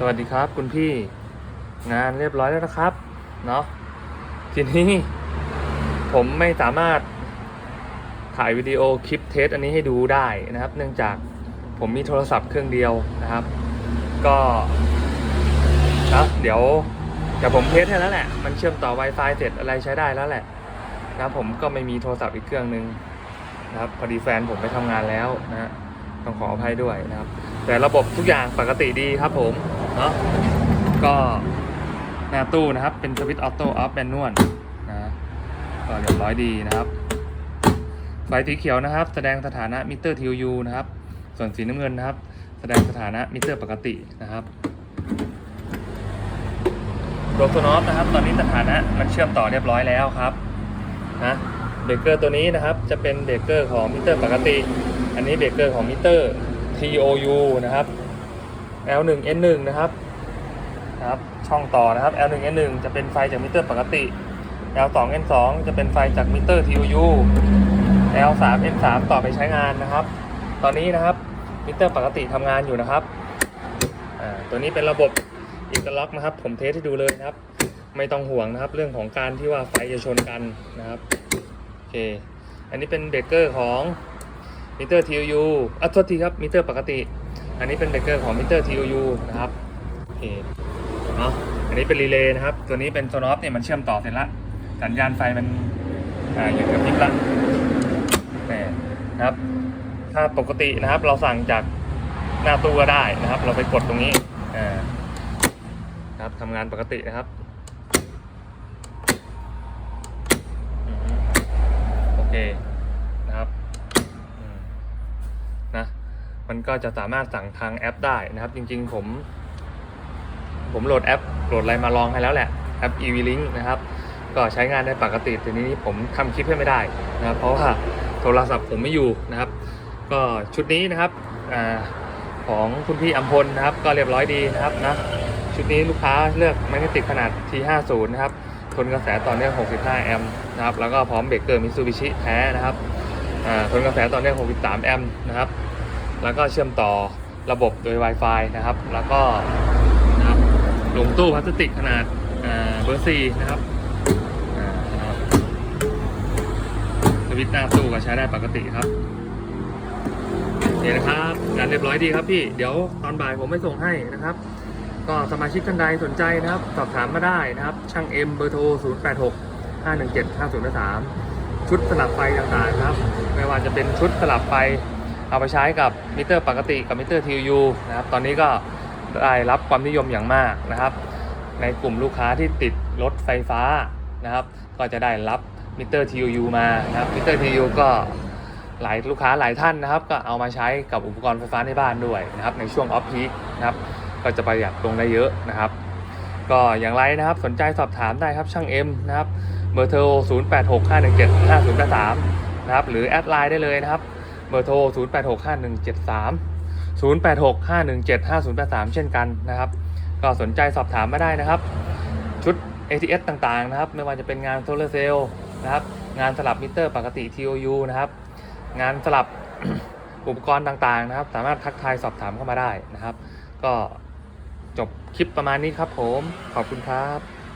สวัสดีครับคุณพี่งานเรียบร้อยแล้วนะครับ เนาะทีนี้ผมไม่สามารถถ่ายวิดีโอคลิปเทสอันนี้ให้ดูได้นะครับ เนื่องจากผมมีโทรศัพท์เครื่องเดียวนะครับ ก็นะเดี๋ยวเดี๋ยวผมเทสให้แล้วแหละ มันเชื่อมต่อ Wi-Fi เสร็จอะไรใช้ได้แล้วแหละนะผมก็ไม่มีโทรศัพท์อีกเครื่องหนึ่งนะครับพอดีแฟนผมไปทำงานแล้วนะต้องขออภัยด้วยนะครับ แต่ระบบทุกอย่างปกติดีครับผม เนาะก็หน้าตู้นะครับ เป็นสวิตช์ออโต้ออฟแมนนวลนะก็เรียบร้อยดีนะครับ ไฟสีเขียวนะครับ แสดงสถานะมิเตอร์ TOU นะครับ ส่วนสีน้ำเงินนะครับ แสดงสถานะมิเตอร์ปกตินะครับโรโซนอฟนะครับ ตอนนี้สถานะมันเชื่อมต่อเรียบร้อยแล้วครับนะเบรกเกอร์ตัวนี้นะครับ จะเป็นเบรกเกอร์ของมิเตอร์ปกติ อันนี้เบรกเกอร์ของมิเตอร์ TOU นะครับ L1 N1 นะครับนะครับช่องต่อนะครับ L1 N1 จะเป็นไฟจากมิเตอร์ปกติ L2 N2 จะเป็นไฟจากมิเตอร์ TOU L3 N3 ต่อไปใช้งานนะครับ ตอนนี้นะครับมิเตอร์ปกติทำงานอยู่นะครับตัวนี้เป็นระบบอินเตอร์ล็อกนะครับ ผมเทสให้ดูเลยนะครับ ไม่ต้องห่วงนะครับ เรื่องของการที่ว่าไฟจะชนกันนะครับโอเค อันนี้เป็นเบรกเกอร์ของมิเตอร์ TOU อะโทษทีครับมิเตอร์ปกติ อันนี้เป็นเบรกเกอร์ของมิเตอร์ TOU นะครับโอเคเนาะอันนี้เป็นรีเลย์นะครับ ตัวนี้เป็นโซนอฟเนี่ยมันเชื่อมต่อเสร็จละสัญญาณไฟมันอ่าหยุดกระพริบละแหมนะครับ ถ้าปกตินะครับ เราสั่งจากหน้าตู้ก็ได้นะครับ เราไปกดตรงนี้อ่านะครับทำงานปกตินะครับโอเคนะครับอืมนะ มันก็จะสามารถสั่งทางแอปได้นะครับ จริงๆ ผม ผมโหลดแอปโหลดอะไรมาลองให้แล้วแหละแอป EV-Link นะครับ ก็ใช้งานได้ปกติทีนี้ผมทำคลิปให้ไม่ได้นะครับ เพราะว่าโทรศัพท์ผมไม่อยู่นะครับ ก็ชุดนี้นะครับอของคุณพี่อัมพลนะครับ ก็เรียบร้อยดีนะครับนะชุดนี้ลูกค้าเลือกแมกเนติกขนาด T50 นะครับทนกระแสต่อเนื่อง 65 แอมป์นะครับ แล้วก็พร้อมเบรกเกอร์มิซูบิชิแท้นะครับทนกระแสต่อเนื่อง 63 แอมป์นะครับ แล้วก็เชื่อมต่อระบบโดย Wi-Fi นะครับ แล้วก็นะครับลงตู้พลาสติกขนาดเบอร์สี่นะครับสวิตช์หน้าตู้ก็ใช้ได้ปกติครับโอเคนะครับงานเรียบร้อยดีครับพี่ เดี๋ยวตอนบ่ายผมไม่ส่งให้นะครับ ก็สมาชิกท่านใดสนใจนะครับ สอบถามมาได้นะครับ ช่างเอ็มเบอร์โทร 0 8 6 5 1 7 5 0 3 ชุดสลับไฟต่างๆนะครับ ไม่ว่าจะเป็นชุดสลับไฟ เอาไปใช้กับมิเตอร์ปกติกับมิเตอร์ TU นะครับตอนนี้ก็ได้รับความนิยมอย่างมากนะครับ ในกลุ่มลูกค้าที่ติดรถไฟฟ้านะครับ ก็จะได้รับมิเตอร์ TU มานะครับมิเตอร์ TU ก็หลายลูกค้าหลายท่านนะครับ ก็เอามาใช้กับอุปกรณ์ไฟฟ้าในบ้านด้วยนะครับ ในช่วงออฟพีคนะครับก็จะประหยัดลงได้เยอะนะครับ ก็อย่างไรนะครับสนใจสอบถามได้ครับช่างเอ็มนะครับเบอร์โทร 0 8 6 5 1 7 5 0 8 3 นะครับหรือแอดไลน์ได้เลยนะครับ เบอร์โทร 0 8 6 5 1 7 3 0 8 6 5 1 7 5 0 8 3 เช่นกันนะครับ ก็สนใจสอบถามมาได้นะครับ ชุด ATS ต่างๆนะครับ ไม่ว่าจะเป็นงานโซลาร์เซลล์นะครับ งานสลับมิเตอร์ปกติ TOU นะครับ งานสลับอุปกรณ์ต่างๆนะครับ สามารถทักทายสอบถามเข้ามาได้นะครับ ก็จบคลิปประมาณนี้ครับผม ขอบคุณครับ